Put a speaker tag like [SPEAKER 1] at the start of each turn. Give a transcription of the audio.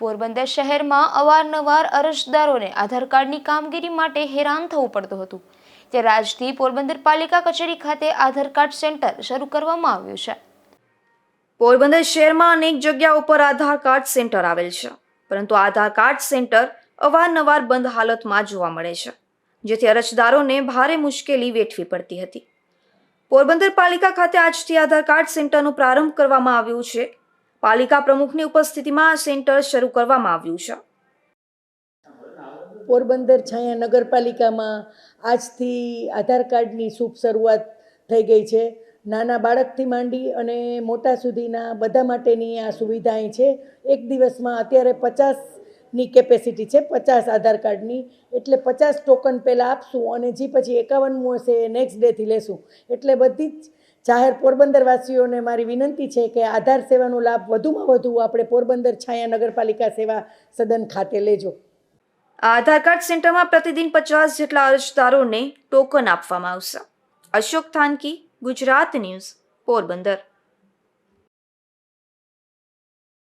[SPEAKER 1] પોરબંદર શહેરમાં અવારનવાર અરજદારોને આધાર કાર્ડની કામગીરી માટે હેરાન થવું પડતું હતું ત્યારે આજથી પોરબંદર પાલિકા કચેરી ખાતે આધાર કાર્ડ સેન્ટર શરૂ કરવામાં આવ્યું છે. પોરબંદર શહેરમાં અનેક જગ્યા ઉપર આધાર કાર્ડ સેન્ટર આવેલ છે, પરંતુ આધાર કાર્ડ સેન્ટર અવારનવાર બંધ હાલતમાં જોવા મળે છે, જેથી અરજદારોને ભારે મુશ્કેલી વેઠવી પડતી હતી. પોરબંદર પાલિકા ખાતે આજથી આધાર કાર્ડ સેન્ટરનો પ્રારંભ કરવામાં આવ્યું છે પાલિકા પ્રમુખની ઉપસ્થિતિમાં સેન્ટર શરૂ કરવામાં આવ્યું છે.
[SPEAKER 2] પોરબંદર છાયા નગરપાલિકામાં આજથી આધાર કાર્ડની શુભ શરૂઆત થઈ ગઈ છે. નાના બાળકથી માંડી અને મોટા સુધીના બધા માટેની આ સુવિધા અહીં છે. એક દિવસમાં અત્યારે પચાસની કેપેસિટી છે, પચાસ આધાર કાર્ડની. એટલે પચાસ ટોકન પહેલાં આપશું અને જે પછી એકાવનમું હશે એ નેક્સ્ટ ડેથી લેશું. એટલે બધી જ જાહેર પોરબંદરવાસીઓને મારી વિનંતી છે કે આધાર સેવાનો લાભ વધુમાં વધુ આપણે પોરબંદર છાયા નગરપાલિકા સેવા સદન ખાતે લેજો.
[SPEAKER 1] આધાર કાર્ડ સેન્ટરમાં પ્રતિદિન પચાસ જેટલા અરજદારોને ટોકન આપવામાં આવશે. અશોક થાનકી, ગુજરાત ન્યૂઝ, પોરબંદર.